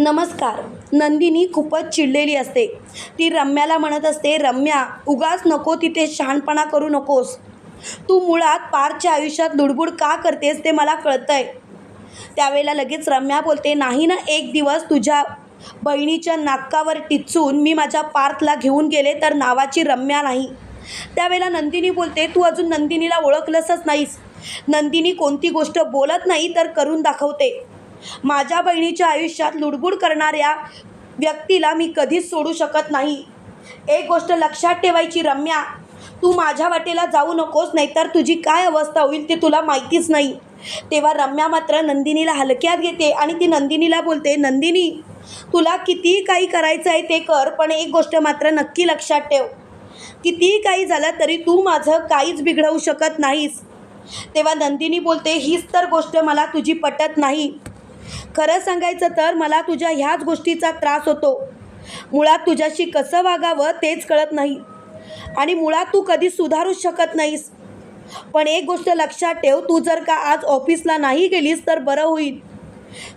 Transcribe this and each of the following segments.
नमस्कार. नंदिनी खूपच चिडलेली असते. ती रम्याला म्हणत असते रम्या उगाच नको तिथे शहाणपणा करू नकोस. तू मुळात पारच्या आयुष्यात लुडबुड का करतेस ते मला कळतंय. त्यावेळेला लगेच रम्या बोलते नाही ना एक दिवस तुझ्या बहिणीच्या नाकावर टिचून मी माझ्या पार्थला घेऊन गेले तर नावाची रम्या नाही. त्यावेळेला नंदिनी बोलते तू अजून नंदिनीला ओळखलंसच नाहीस. नंदिनी कोणती गोष्ट बोलत नाही तर करून दाखवते. माझ्या बहिणीच्या आयुष्यात लुडबुड करणाऱ्या व्यक्तीला मी कधीच सोडू शकत नाही. एक गोष्ट लक्षात ठेवायची रम्या. तू माझ्या वाटेला जाऊ नकोस नाहीतर तुझी काय अवस्था होईल ते तुला माहितीच नाही. तेव्हा रम्या मात्र नंदिनीला हलक्यात घेते आणि ती नंदिनीला बोलते नंदिनी तुला कितीही काही करायचं आहे ते कर पण एक गोष्ट मात्र नक्की लक्षात ठेव. कितीही काही झालं तरी तू माझं काहीच बिघडवू शकत नाहीस. तेव्हा नंदिनी बोलते हीच तर गोष्ट मला तुझी पटत नाही. खरं सांगायचं तर मला तुझ्या ह्याच गोष्टीचा त्रास होतो. मुळात तुझ्याशी कसं वागावं तेच कळत नाही. आणि मुळात तू कधी सुधारूच शकत नाहीस. पण एक गोष्ट लक्षात ठेव तू जर का आज ऑफिसला नाही गेलीस तर बरं होईल.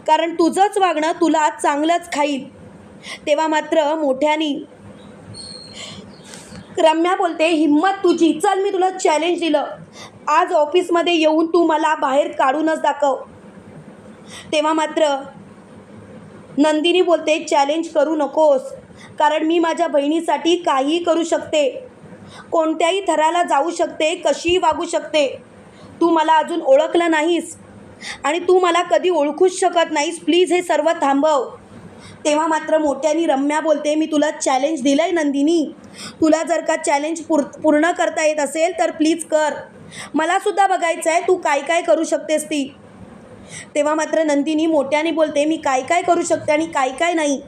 कारण तुझंच वागणं तुला चांगलंच खाईल. तेव्हा मात्र मोठ्यानी रम्या बोलते हिम्मत तुझी चल मी तुला चॅलेंज दिलं. आज ऑफिसमध्ये येऊन तू मला बाहेर काढूनच दाखव. तेव्हा मात्र नंदिनी बोलते चॅलेंज करू नकोस कारण मी माझ्या बहिणीसाठी काहीही करू शकते. कोणत्याही थराला जाऊ शकते कशीही वागू शकते. तू मला अजून ओळखलं नाहीस आणि तू मला कधी ओळखूच शकत नाहीस. प्लीज हे सर्व थांबव. तेव्हा मात्र मोठ्यानी रम्या बोलते मी तुला चॅलेंज दिलं आहे नंदिनी. तुला जर का चॅलेंज पूर पूर्ण करता येत असेल तर प्लीज कर. मलासुद्धा बघायचं आहे तू काय काय करू शकतेस ती. तेव्हा मात्र नंदिनी मोठ्याने बोलते मी काय काय करू शकते आणि काय काय नाही?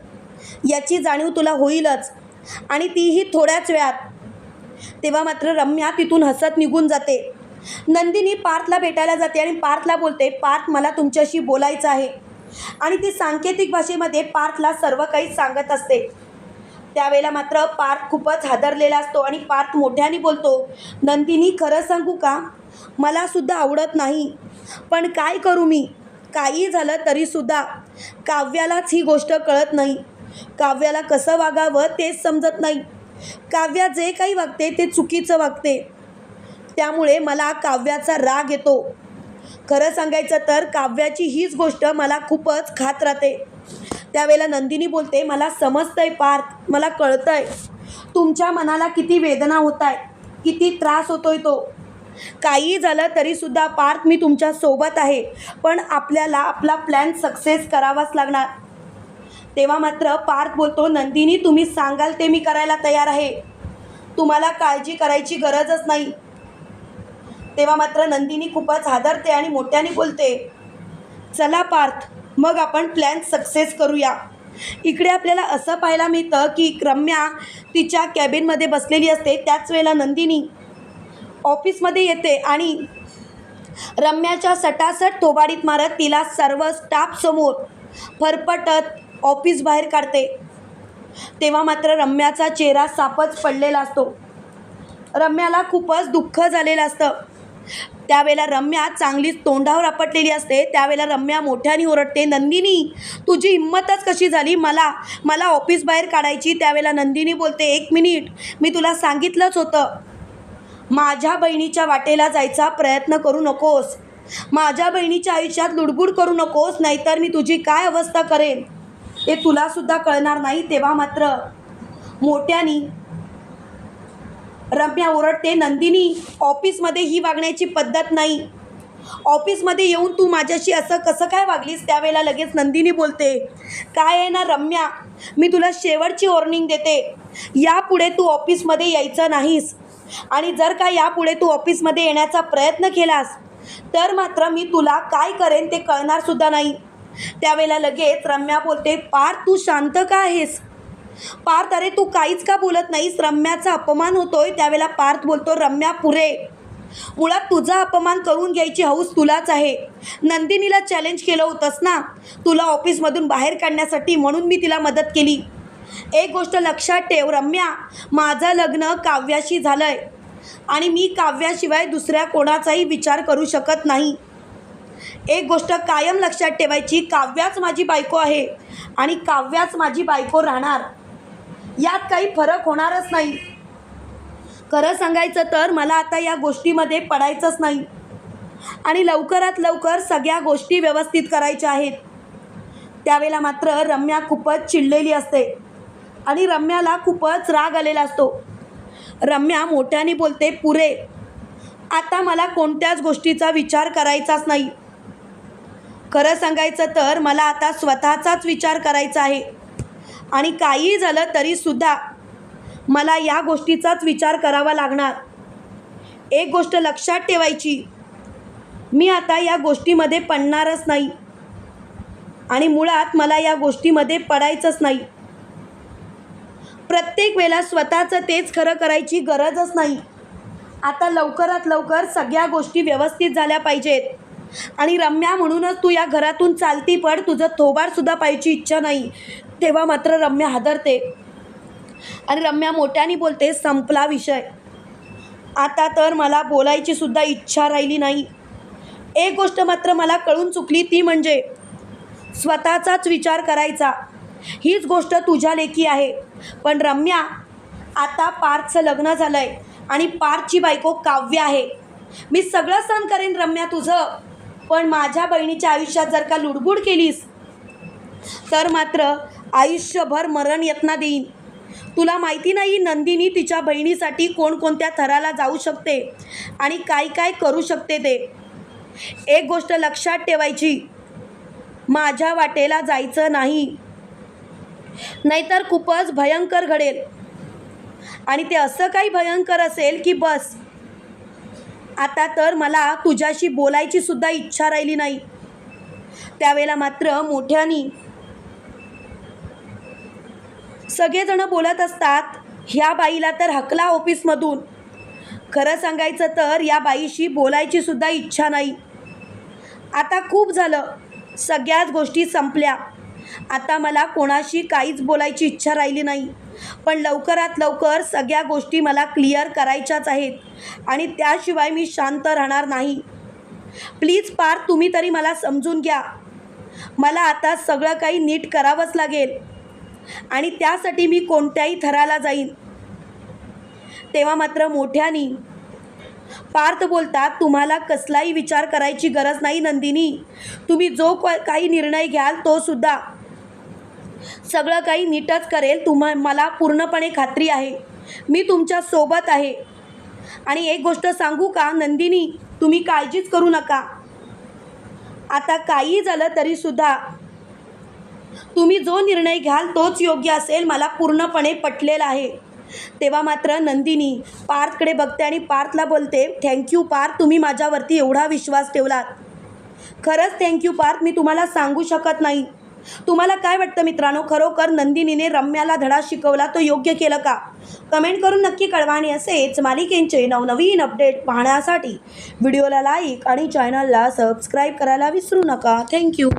याची जाणीव तुला होईलच. आणि तीही थोड्याच वेळात. तेव्हा मात्र रम्या तिथून हसत निघून जाते. नंदिनी पार्थला भेटायला जाते आणि पार्थला बोलते पार्थ मला तुमच्याशी बोलायचं आहे. आणि ती सांकेतिक भाषेमध्ये पार्थला सर्व काही सांगत असते. त्यावेळेला मात्र पार्थ खूपच हादरलेला असतो आणि पार्थ मोठ्याने बोलतो नंदिनी खरं सांगू का? मलासुद्धा आवडत नाही. पण काय करू मी? काही झालं तरीसुद्धा काव्यालाच ही गोष्ट कळत नाही. काव्याला कसं वागावं तेच समजत नाही. काव्या जे काही वागते ते चुकीचं वागते. त्यामुळे मला काव्याचा राग येतो. खरं सांगायचं तर काव्याची हीच गोष्ट मला खूपच खात राहते. त्यावेळेला नंदिनी बोलते मला समजतंय पार्थ मला कळतंय. तुमच्या मनाला किती वेदना होत आहे किती त्रास होतोय तो. काही झालं तरीसुद्धा पार्थ मी तुमच्यासोबत आहे. पण आपल्याला आपला प्लॅन सक्सेस करावाच लागणार. तेव्हा मात्र पार्थ बोलतो नंदिनी तुम्ही सांगाल ते मी करायला तयार आहे. तुम्हाला काळजी करायची गरजच नाही. तेव्हा मात्र नंदिनी खूपच हादरते आणि मोठ्याने बोलते चला पार्थ मग आपण प्लॅन सक्सेस करूया. इकडे आपल्याला असं पाहायला मिळतं की रम्या तिच्या कॅबिनमध्ये बसलेली असते. त्याच वेळेला नंदिनी ऑफिसमध्ये येते आणि रम्याच्या सटासट थोबाडीत मारत तिला सर्व स्टाफसमोर फरफटत ऑफिस बाहेर काढते. तेव्हा मात्र रम्याचा चेहरा सापच पडलेला असतो. रम्याला खूपच दुःख झालेलं असतं. त्यावेळेला रम्या चांगलीच तोंडावर आपटलेली असते. त्यावेळेला रम्या मोठ्याने ओरडते नंदिनी तुझी हिंमतच कशी झाली? मला मला ऑफिस बाहेर काढायची? त्यावेळेला नंदिनी बोलते एक मिनिट मी तुला सांगितलंच होतं. माझ्या बहिणीच्या वाटेला जायचा प्रयत्न करू नकोस. माझ्या बहिणीच्या आयुष्यात लुडबुड करू नकोस नाहीतर मी तुझी काय अवस्था करेन? हे तुलासुद्धा कळणार नाही तेव्हा मात्र. मोठ्यानी रम्या ओरडते नंदिनी ऑफिसमध्ये ही वागण्याची पद्धत नाही. ऑफिसमध्ये येऊन तू माझ्याशी असं कसं काय वागलीस? त्यावेळेला लगेच नंदिनी बोलते काय आहे ना रम्या? मी तुला शेवटची वॉर्निंग देते. यापुढे तू ऑफिसमध्ये यायचं नाहीस. आणि जर का यापुढे तू ऑफिसमध्ये येण्याचा प्रयत्न केलास तर मात्र मी तुला काय करेन ते कळणारसुद्धा नाही. त्यावेळेला लगेच रम्या बोलते पार तू शांत का आहेस? पार्थ अरे तू काहीच का बोलत नाहीस? रम्याचा अपमान होतोय. त्यावेळेला पार्थ बोलतो रम्या पुरे. मुळात तुझा अपमान करून घ्यायची हौस तुलाच आहे. नंदिनीला चॅलेंज केलं होतंस ना? तुला ऑफिसमधून बाहेर काढण्यासाठी म्हणून मी तिला मदत केली. एक गोष्ट लक्षात ठेव रम्या. माझं लग्न काव्याशी झालं आहे आणि मी काव्याशिवाय दुसऱ्या कोणाचाही विचार करू शकत नाही. एक गोष्ट कायम लक्षात ठेवायची काव्याच माझी बायको आहे आणि काव्याच माझी बायको राहणार. यात काही फरक होणारच नाही. खरं सांगायचं तर मला आता या गोष्टीमध्ये पडायचंच नाही. आणि लवकरात लवकर सगळ्या गोष्टी व्यवस्थित करायच्या आहेत. त्यावेळेला मात्र रम्या खूपच चिडलेली असते. आणि रम्याला खूपच राग आलेला असतो. रम्या मोठ्याने बोलते पुरे आता मला कोणत्याच गोष्टीचा विचार करायचाच नाही. खरं सांगायचं तर मला आता स्वतःचाच विचार करायचा आहे. आणि काहीही झालं तरीसुद्धा मला या गोष्टीचाच विचार करावा लागणार. एक गोष्ट लक्षात ठेवायची मी आता या गोष्टीमध्ये पडणारच नाही आणि मुळात मला या गोष्टीमध्ये पडायचंच नाही. प्रत्येक वेळेला स्वतःचं तेच खरं करायची गरजच नाही. आता लवकरात लवकर सगळ्या गोष्टी व्यवस्थित झाल्या पाहिजेत. आणि रम्या म्हणूनच तू या घरातून चालती पड तुझं थोबारसुद्धा पाहायची इच्छा नाही. तेव्हा मात्र रम्या हादरते. आणि रम्या मोठ्याने बोलते संपला विषय. आता तर मला बोलायची सुद्धा इच्छा राहिली नाही. एक गोष्ट मात्र मला कळून चुकली ती म्हणजे स्वतःचाच विचार करायचा. हीच गोष्ट तुझ्या लेखी आहे. पण रम्या आता पार्थचं लग्न झालं आहे आणि पार्थची बायको काव्य आहे. मी सगळं सण करेन रम्या तुझं पण माझ्या बहिणीच्या आयुष्यात जर का लुडबुड केलीस तर मात्र आयुष्यभर मरण यत्ना देईन. तुला माहिती नाही नंदिनी तिच्या बहिणीसाठी कोणकोणत्या थराला जाऊ शकते आणि काय काय करू शकते ते. एक गोष्ट लक्षात ठेवायची माझ्या वाटेला जायचं नाही. नाहीतर खूपच भयंकर घडेल. आणि ते असं काही भयंकर असेल की बस. आता तर मला तुझ्याशी बोलायची सुद्धा इच्छा राहिली नाही. त्यावेळेला मात्र मोठ्यानी सगळेजणं बोलत असतात ह्या बाईला तर हकला ऑफिसमधून. खरं सांगायचं तर या बाईशी बोलायची सुद्धा इच्छा नाही. आता खूप झालं. सगळ्याच गोष्टी संपल्या. आता मला कोणाशी काहीच बोलायची इच्छा राहिली नाही. पण लवकरात लवकर सगळ्या गोष्टी मला क्लिअर करायच्याच आहेत आणि त्याशिवाय मी शांत राहणार नाही. प्लीज पार तुम्ही तरी मला समजून घ्या. मला आता सगळं काही नीट करावंच लागेल आणि त्यासाठी मी कोणत्याही थराला जाईन. तेव्हा मात्र मोठ्यानी पार्थ बोलतात तुम्हाला कसलाही विचार करायची गरज नाही नंदिनी. तुम्ही जो काही निर्णय घ्याल तो सुद्धा सगळं काही नीटच करेल तुम्हा मला पूर्णपणे खात्री आहे. मी तुमच्यासोबत आहे. आणि एक गोष्ट सांगू का नंदिनी तुम्ही काळजीच करू नका. आता काही झालं तरीसुद्धा तुम्ही जो निर्णय घ्याल तोच योग्य असेल मला पूर्णपणे पटलेला आहे. तेव्हा मात्र नंदिनी पार्थकडे बघते आणि पार्थला बोलते थँक्यू पार्थ तुम्ही माझ्यावरती एवढा विश्वास ठेवलात. खरंच थँक्यू पार्थ मी तुम्हाला सांगू शकत नाही. तुम्हाला काय वाटतं मित्रांनो? खरोखर नंदिनीने रम्याला धडा शिकवला तो योग्य केलं का? कमेंट करून नक्की कळवा आणि असेच मालिकेंचे नवनवीन अपडेट पाहण्यासाठी व्हिडिओला लाईक आणि चॅनलला सबस्क्राईब करायला विसरू नका. थँक्यू.